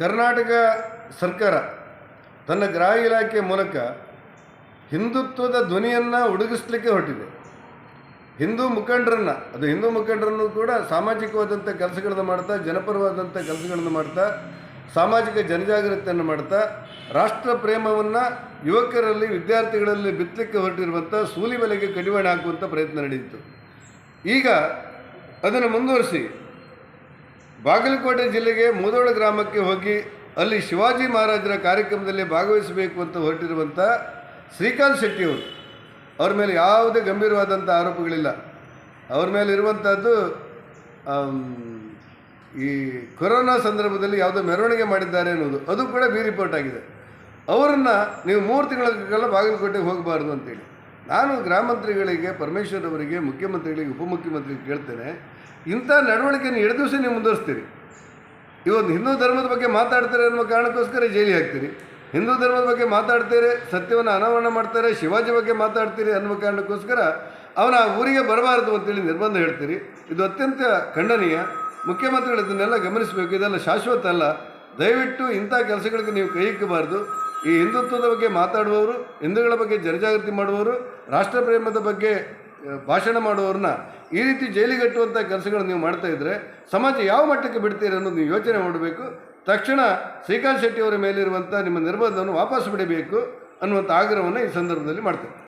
ಕರ್ನಾಟಕ ಸರ್ಕಾರ ತನ್ನ ಗೃಹ ಇಲಾಖೆ ಮೂಲಕ ಹಿಂದುತ್ವದ ಧ್ವನಿಯನ್ನು ಉಡುಗಿಸ್ಲಿಕ್ಕೆ ಹೊರಟಿದೆ. ಹಿಂದೂ ಮುಖಂಡರನ್ನು, ಅದು ಹಿಂದೂ ಮುಖಂಡರನ್ನು ಕೂಡ ಸಾಮಾಜಿಕವಾದಂಥ ಕೆಲಸಗಳನ್ನು ಮಾಡ್ತಾ ಜನಪರವಾದಂಥ ಕೆಲಸಗಳನ್ನು ಮಾಡ್ತಾ, ಸಾಮಾಜಿಕ ಜನಜಾಗೃತಿಯನ್ನು ಮಾಡ್ತಾ, ರಾಷ್ಟ್ರ ಪ್ರೇಮವನ್ನು ಯುವಕರಲ್ಲಿ, ವಿದ್ಯಾರ್ಥಿಗಳಲ್ಲಿ ಬಿತ್ತಲಿಕ್ಕೆ ಹೊರಟಿರುವಂಥ ಸೂಲಿ ಬೆಲೆಗೆ ಕಡಿವಾಣ ಹಾಕುವಂಥ ಪ್ರಯತ್ನ ನಡೆಯಿತು ಈಗ ಅದನ್ನು ಮುಂದುವರಿಸಿ ಬಾಗಲಕೋಟೆ ಜಿಲ್ಲೆಗೆ ಮುದೋಳ ಗ್ರಾಮಕ್ಕೆ ಹೋಗಿ ಅಲ್ಲಿ ಶಿವಾಜಿ ಮಹಾರಾಜರ ಕಾರ್ಯಕ್ರಮದಲ್ಲಿ ಭಾಗವಹಿಸಬೇಕು ಅಂತ ಹೊರಟಿರುವಂಥ ಶ್ರೀಕಾಂತ್ ಶೆಟ್ಟಿಯವರು ಅವ್ರ. ಮೇಲೆ ಯಾವುದೇ ಗಂಭೀರವಾದಂಥ ಆರೋಪಗಳಿಲ್ಲ. ಅವ್ರ ಮೇಲೆ ಇರುವಂಥದ್ದು ಈ ಕೊರೋನಾ ಸಂದರ್ಭದಲ್ಲಿ ಯಾವುದೋ ಮೆರವಣಿಗೆ ಮಾಡಿದ್ದಾರೆ ಅನ್ನೋದು, ಅದು ಕೂಡ ಬಿ ರಿಪೋರ್ಟ್ ಆಗಿದೆ. ಅವರನ್ನು ನೀವು ಮೂರು ತಿಂಗಳ ಕಾಲ ಬಾಗಲಕೋಟೆಗೆ ಹೋಗಬಾರ್ದು ಅಂತೇಳಿ. ನಾನು ಗ್ರಾಮಂತ್ರಿಗಳಿಗೆ ಪರಮೇಶ್ವರ್ ಅವರಿಗೆ, ಮುಖ್ಯಮಂತ್ರಿಗಳಿಗೆ, ಉಪಮುಖ್ಯಮಂತ್ರಿಗೆ ಕೇಳ್ತೇನೆ, ಇಂಥ ನಡವಳಿಕೆಯನ್ನು ಎರಡು ದಿವಸ ನೀವು ಮುಂದುವರಿಸ್ತೀರಿ. ಇವತ್ತು ಹಿಂದೂ ಧರ್ಮದ ಬಗ್ಗೆ ಮಾತಾಡ್ತಾರೆ ಅನ್ನೋ ಕಾರಣಕ್ಕೋಸ್ಕರ ಜೈಲಿಗೆ ಹಾಕ್ತೀರಿ. ಹಿಂದೂ ಧರ್ಮದ ಬಗ್ಗೆ ಮಾತಾಡ್ತೀರಿ, ಸತ್ಯವನ್ನು ಅನಾವರಣ ಮಾಡ್ತಾರೆ, ಶಿವಾಜಿ ಬಗ್ಗೆ ಮಾತಾಡ್ತೀರಿ ಅನ್ನೋ ಕಾರಣಕ್ಕೋಸ್ಕರ ಅವನ ಊರಿಗೆ ಬರಬಾರದು ಅಂತೇಳಿ ನಿರ್ಬಂಧ ಹೇಳ್ತೀರಿ. ಇದು ಅತ್ಯಂತ ಖಂಡನೀಯ. ಮುಖ್ಯಮಂತ್ರಿಗಳು ಇದನ್ನೆಲ್ಲ ಗಮನಿಸಬೇಕು. ಇದೆಲ್ಲ ಶಾಶ್ವತ ಅಲ್ಲ. ದಯವಿಟ್ಟು ಇಂಥ ಕೆಲಸಗಳಿಗೆ ನೀವು ಕೈ ಇಕ್ಕಬಾರ್ದು. ಈ ಹಿಂದುತ್ವದ ಬಗ್ಗೆ ಮಾತಾಡುವವರು, ಹಿಂದೂಗಳ ಬಗ್ಗೆ ಜನಜಾಗೃತಿ ಮಾಡುವವರು, ರಾಷ್ಟ್ರ ಪ್ರೇಮದ ಬಗ್ಗೆ ಭಾಷಣ ಮಾಡುವವ್ರನ್ನ ಈ ರೀತಿ ಜೈಲಿಗಟ್ಟುವಂಥ ಕೆಲಸಗಳನ್ನು ನೀವು ಮಾಡ್ತಾ ಇದ್ದರೆ ಸಮಾಜ ಯಾವ ಮಟ್ಟಕ್ಕೆ ಬಿಡ್ತೀರಿ ಅನ್ನೋದು ನೀವು ಯೋಚನೆ ಮಾಡಬೇಕು. ತಕ್ಷಣ ಶ್ರೀಕಾಂತ್ ಶೆಟ್ಟಿ ಅವರ ಮೇಲಿರುವಂಥ ನಿಮ್ಮ ನಿರ್ಬಂಧವನ್ನು ವಾಪಸ್ ಬಿಡಬೇಕು ಅನ್ನುವಂಥ ಆಗ್ರಹವನ್ನು ಈ ಸಂದರ್ಭದಲ್ಲಿ ಮಾಡ್ತೇನೆ